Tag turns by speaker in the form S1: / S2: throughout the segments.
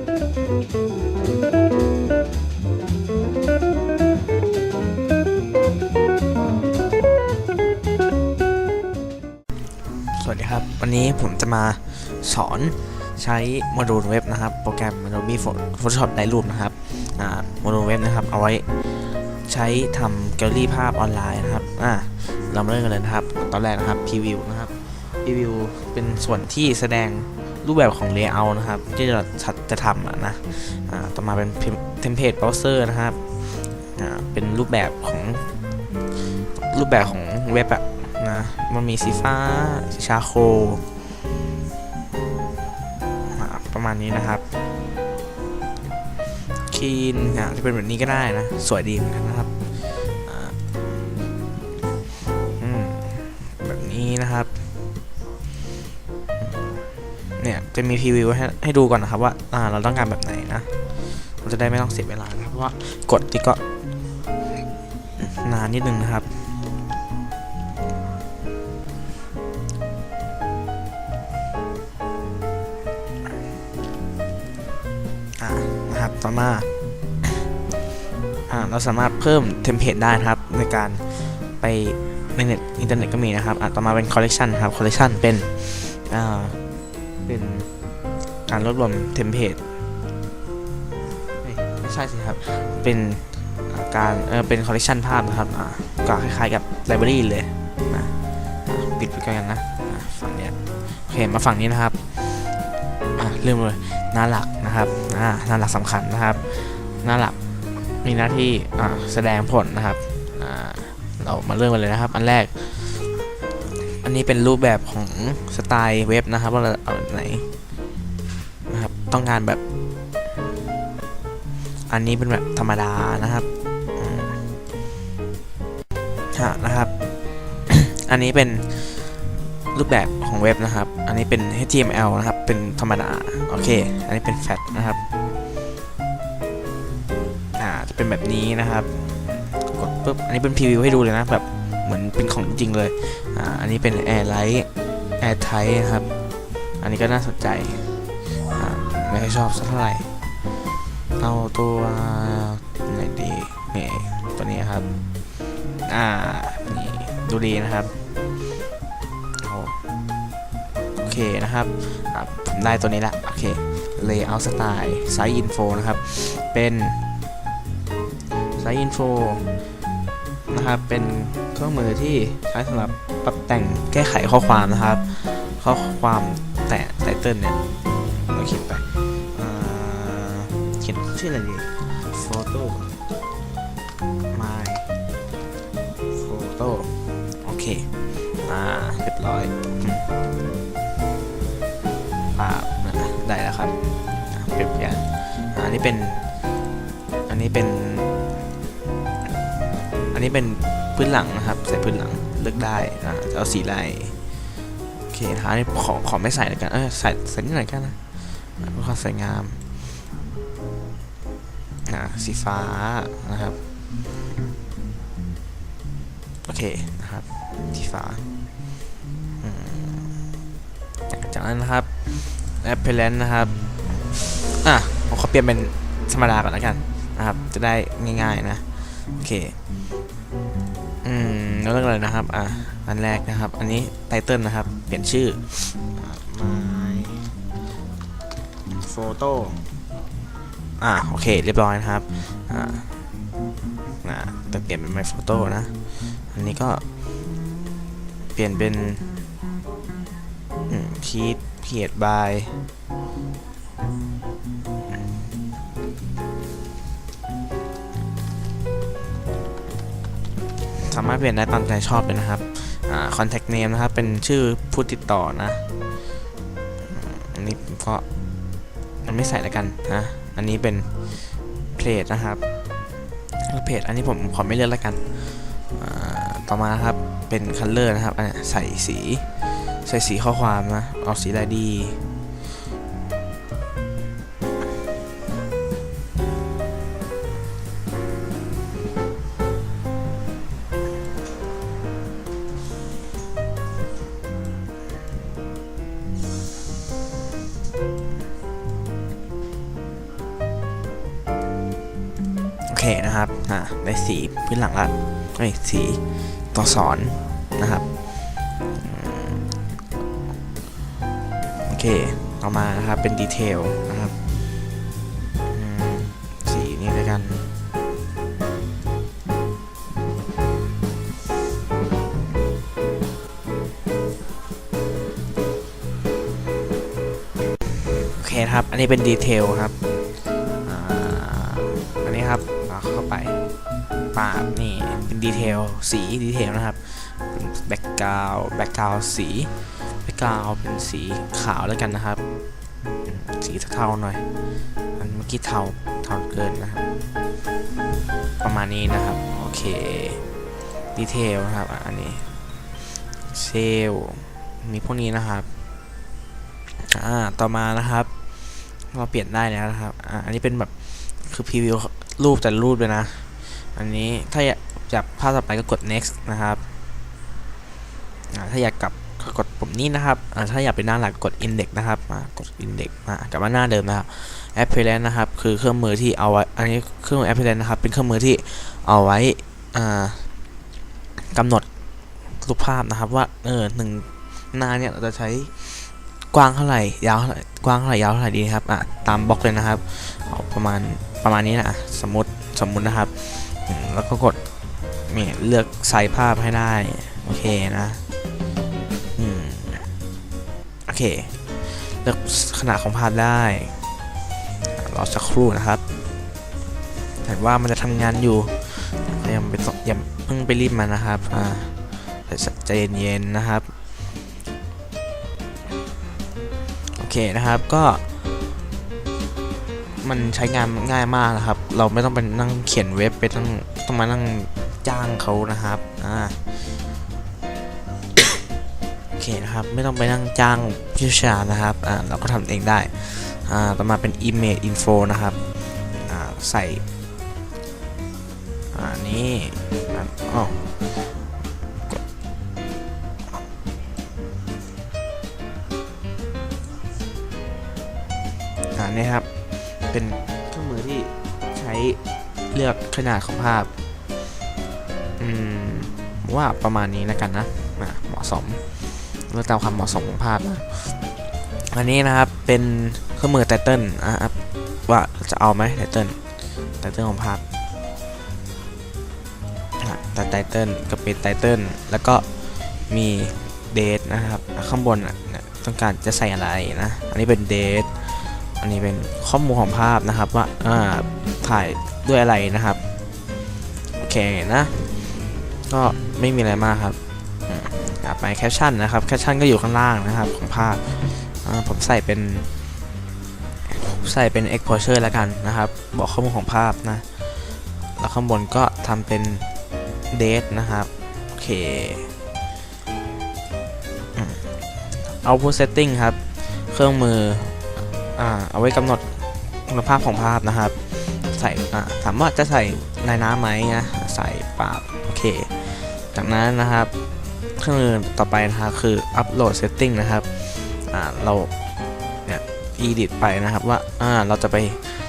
S1: สวัสดีครับ วันนี้ผมจะมาสอนใช้โมดูลเว็บนะครับ โปรแกรม Adobe Photoshop Lightroom นะครับอ่าโมดูลเว็บนะครับ เอาไว้ใช้ทำแกลเลอรี่ภาพออนไลน์นะครับอ่าเรามาเริ่มกันเลยนะครับ ตอนแรกนะครับ Preview นะครับ Preview เป็นส่วนที่แสดง รูปแบบของ Layout นะครับ ที่เราจะทำนะต่อมาเป็น Template Browser นะครับเป็นรูปแบบของรูปแบบของเว็บอะนะมันมีสีฟ้าสีชาโคประมาณนี้นะครับคีนอะจะเป็นแบบนี้ก็ได้นะ สวยดีเหมือนกันนะครับแบบนี้นะครับ จะมีพรีวิวให้ให้ดูก่อนนะครับว่าอ่าเราต้องการแบบไหนนะเราจะได้ไม่ต้องเสียเวลานะครับเพราะว่ากดที่ก็นานนิดนึงนะครับอ่านะครับต่อมาอ่าเราสามารถเพิ่มเทมเพลตได้นะครับ ในการไปในเน็ตอินเทอร์เน็ตก็มีนะครับอ่าต่อมาเป็นคอลเล t ชันครับคอลเล t ชันเป็นอ่า เป็นการรวบรวมเทมเพลตไม่ใช่สิครับ เป็นการเออเป็นคอลเล t ชันภาพนะครับอ่าก็คล้ายๆกับไลบรารีเลยนะปิดไปก่อนนะฝั่งเนี้ยโอเคมาฝั่งนี้นะครับอ่าเริ่มเลยหน้าหลักนะครับอ่าหน้าหลักสำคัญนะครับ หน้าหลักมีหน้าที่อ่าแสดงผลนะครับอ่าเรามาเริ่มกันเลยนะครับ อันแรก นนี้เป็นรูปแบบของสไตล์เว็บนะครับว่าเราเอาไหนนะครับต้องการแบบ อันนี้เป็นแบบธรรมดานะครับฮะนะครับ อันนี้เป็นรูปแบบของเว็บนะครับ อันนี้เป็น HTML นะครับ เป็นธรรมดา โอเค อันนี้เป็นแฟตนะครับ อ่า จะเป็นแบบนี้นะครับ กดปุ๊บ อันนี้เป็นพรีวิวให้ดูเลยนะแบบ เหมือนเป็นของจริงเลยอ่าอันนี้เป็น Air Light Air Tight นะครับ อันนี้ก็น่าสนใจอ่าไม่ค่อยชอบสักเท่าไหร่เอาตัวไหนดีนี่ตัวนี้ครับ อ่านี่ดูดีนะครับโอเคนะครับผมได้ตัวนี้ละโอเค layout style size info นะครับ เป็น size info นะครับ เป็นเครื่องมือที่ใช้สำหรับปรับแต่งแก้ไขข้อความนะครับ ข้อความแต่ไตเติลเนี่ยเราเขียนไปเขียนชื่ออะไรดี photo my photo โอเคอ่าเรียบร้อยอืมภาพนะได้แล้วครับเปลี่ยนเปลี่ยนอ่าอันนี้เป็น อันนี้เป็น นนี้เป็นพื้นหลังนะครับ ใส่พื้นหลังเลือกได้อ่าจะเอาสีอะไรโอเคนะครับอันนี้ขอขอไม่ใส่แล้วกันเออใส่ใส่นิดหน่อยกันนะเพื่อความสวยงามอ่าสีฟ้านะครับโอเคนะครับสีฟ้าจากนั้นนะครับ appearance นะครับอะผมขอเปลี่ยนเป็นธรรมดาก่อนแล้วกันนะครับ จะได้ง่ายๆนะ โอเค มแล้วเรื่องอะไรนะครับ อะ อันแรกนะครับ อันนี้ไตเติลนะครับ เปลี่ยนชื่อ my photo อะโอเค เรียบร้อยนะครับ อ่าอ่าแต่เปลี่ยนเป็น my photo นะ อันนี้ก็ เปลี่ยนเป็นพีทเพียดบาย สามารถเปลี่ยนได้ตามใจชอบเลยนะครับอ่า contact name นะครับ เป็นชื่อผู้ติดต่อนะอันนี้ก็มันไม่ใส่แล้วกันนะอันนี้เป็นเพจนะครับเพจอันนี้ผมขอไม่เลือกแล้วกันต่อมานะครับเป็นคัลเลอร์นะครับอันนี้ใส่สี ใส่สีข้อความนะเอาสีอะไรดี นะครับอ่าได้สีพื้นหลังละเอ้ยสีตัวสอนนะครับโอเคต่อมานะครับเป็นดีเทลนะครับสีนี้ด้วยกันโอเคครับ อันนี้เป็นดีเทลครับ ปาบนี่เป็นดีเทลสีดีเทลนะครับแบ็กกราวแบ็กกราวสีแบ็กกราวเป็นสีขาวแล้วกันนะครับ สีเทาๆหน่อยอันเมื่อกี้เทาเทาเกินนะครับ ประมาณนี้นะครับ โอเคดีเทลนะครับอันนี้เซลมีพวกนี้นะครับอ่าต่อมานะครับ เราเปลี่ยนได้แล้วนะครับอ่าอันนี้เป็นแบบคือพรีวิวรูปแต่รูปเลยนะ อันนี้ถ้าอยากภาพต่อไปก็กด next นะครับถ้าอยากกลับก็กดปุ่มนี้นะครับถ้าอยากเป็นหน้าหลักกด index นะครับมากด index มากลับมาหน้าเดิมนะครับ appearance นะครับ คือเครื่องมือที่เอาไว้อันนี้เครื่องมือ appearance นะครับ เป็นเครื่องมือที่เอาไว้อ่ากำหนดรูปภาพนะครับว่าเออหนึ่งหน้าเนี่ยเราจะใช้กว้างเท่าไหร่ยาวเท่าไหร่กว้างเท่าไหร่ยาวเท่าไหร่ดีครับอะตามบล็อกเลยนะครับเอาประมาณประมาณนี้นะสมมติสมมุตินะครับ แล้วก็กดนี่เลือกไซส์ภาพให้ได้ โอเคนะอืมโอเค เลือกขนาดของภาพได้รอสักครู่นะครับเห็นว่ามันจะทำงานอยู่ยังไปต้องอย่าเพิ่งไปรีบมันนะครับอ่าใจเย็นๆนะครับ โอเคนะครับก็ มันใช้งานง่ายมากนะครับ เราไม่ต้องไปนั่งเขียนเว็บไปต้องต้องมานั่งจ้างเขานะครับอ่าโอเคนะครับ ไม่ต้องไปนั่งจ้างผู้เชี่ยวชาญนะครับอ่าเราก็ทำเองได้อ่าต่อมาเป็น image info นะครับอ่าใส่อ่านี่อะอ๋อกดอ่านี่ครับ เป็นเครื่องมือที่ใช้เลือกขนาดของภาพ อืมว่าประมาณนี้แล้วกันนะอะเหมาะสมเลือกตามความเหมาะสมของภาพนะอันนี้นะครับเป็นเครื่องมือไตเติลอะครับว่าจะเอาไหมไตเติลไตเติลของภาพแต่ไตเติลก็เป็นไตเติลแล้วก็มีเดทนะครับ ข้างบนต้องการจะใส่อะไรนะ อันนี้เป็นเดท อันนี้เป็นข้อมูลของภาพนะครับว่าอ่าถ่ายด้วยอะไรนะครับ โอเคนะ ก็ไม่มีอะไรมากครับไปแคปชั่นนะครับ แคปชั่นก็อยู่ข้างล่างนะครับของภาพผมใส่เป็นใส่เป็น exposure แล้วกันนะครับ บอกข้อมูลของภาพนะ แล้วข้างบนก็ทำเป็น date นะครับ โอเคอืม output setting ครับ เครื่องมือ เอาไว้กำหนดคุณภาพของภาพนะครับ ใส่อ่าถามว่าจะใส่ในน้ำไหมนะใส่ปาบโอเค จากนั้นนะครับเครื่องมือต่อไปนะครับคือ upload setting นะครับอ่าเราเนี่ย edit ไปนะครับว่าอ่าเราจะไป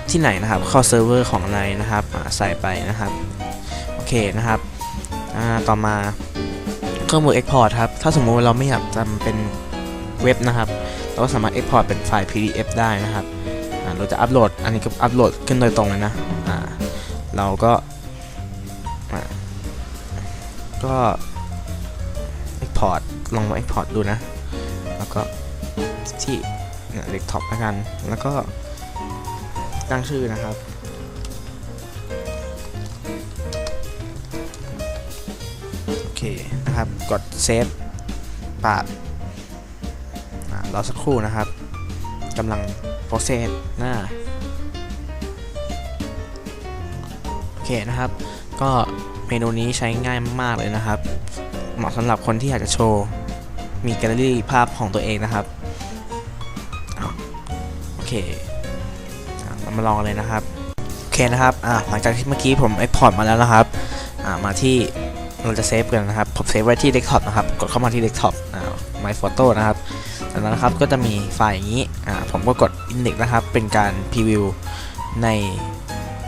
S1: ที่ไหนนะครับเข้าเซิร์ฟเวอร์ของอะไรนะครับใส่ไปนะครับโอเคนะครับต่อมาเครื่องมือ export ครับ ถ้าสมมุติเราไม่อยากจำเป็น เว็บนะครับ เราก็สามารถ export เป็นไฟล์ PDF ได้นะครับ เราจะอัปโหลด อันนี้ก็อัปโหลดขึ้นโดยตรงเลยนะเราก็ ก็ export ลองมา export ดูนะ แล้วก็ที่เนี่ย desktop แล้วกัน แล้วก็ตั้งชื่อนะครับโอเคนะครับ กดเซฟปาด รอสักครู่นะครับกำลังโปรเซสหน้าโอเคนะครับ ก็เมนูนี้ใช้ง่ายมากๆเลยนะครับ เหมาะสำหรับคนที่อยากจะโชว์ มีแกลเลอรี่ภาพของตัวเองนะครับโอเคเรามาลองเลยนะครับโอเคนะครับอ่าหลังจากที่เมื่อกี้ผม export มาแล้วนะครับมาที่เราจะเซฟกันนะครับ ผมเซฟไว้ที่ desktop นะครับ กดเข้ามาที่ desktop อ่า my photo นะครับ จากนั้นนะครับก็จะมีไฟล์อย่างนี้อ่าผมก็กด index นะครับ เป็นการพรีวิวใน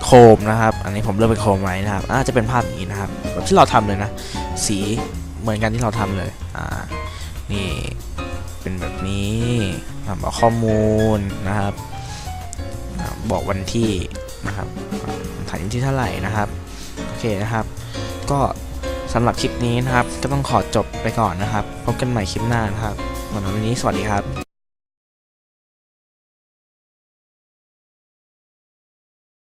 S1: โคมนะครับ อันนี้ผมเลือกเป็นโคมไว้นะครับอาจะเป็นภาพอย่างนี้นะครับแบบที่เราทำเลยนะ สีเหมือนกันที่เราทำเลยอ่านี่เป็นแบบนี้บอกข้อมูลนะครับ บอกวันที่นะครับถ่ายที่เท่าไหร่นะครับโอเคนะครับ ก็สำหรับคลิปนี้นะครับ ก็ต้องขอจบไปก่อนนะครับ พบกันใหม่คลิปหน้านะครับ สำหรับวันนี้สวัสดีครับ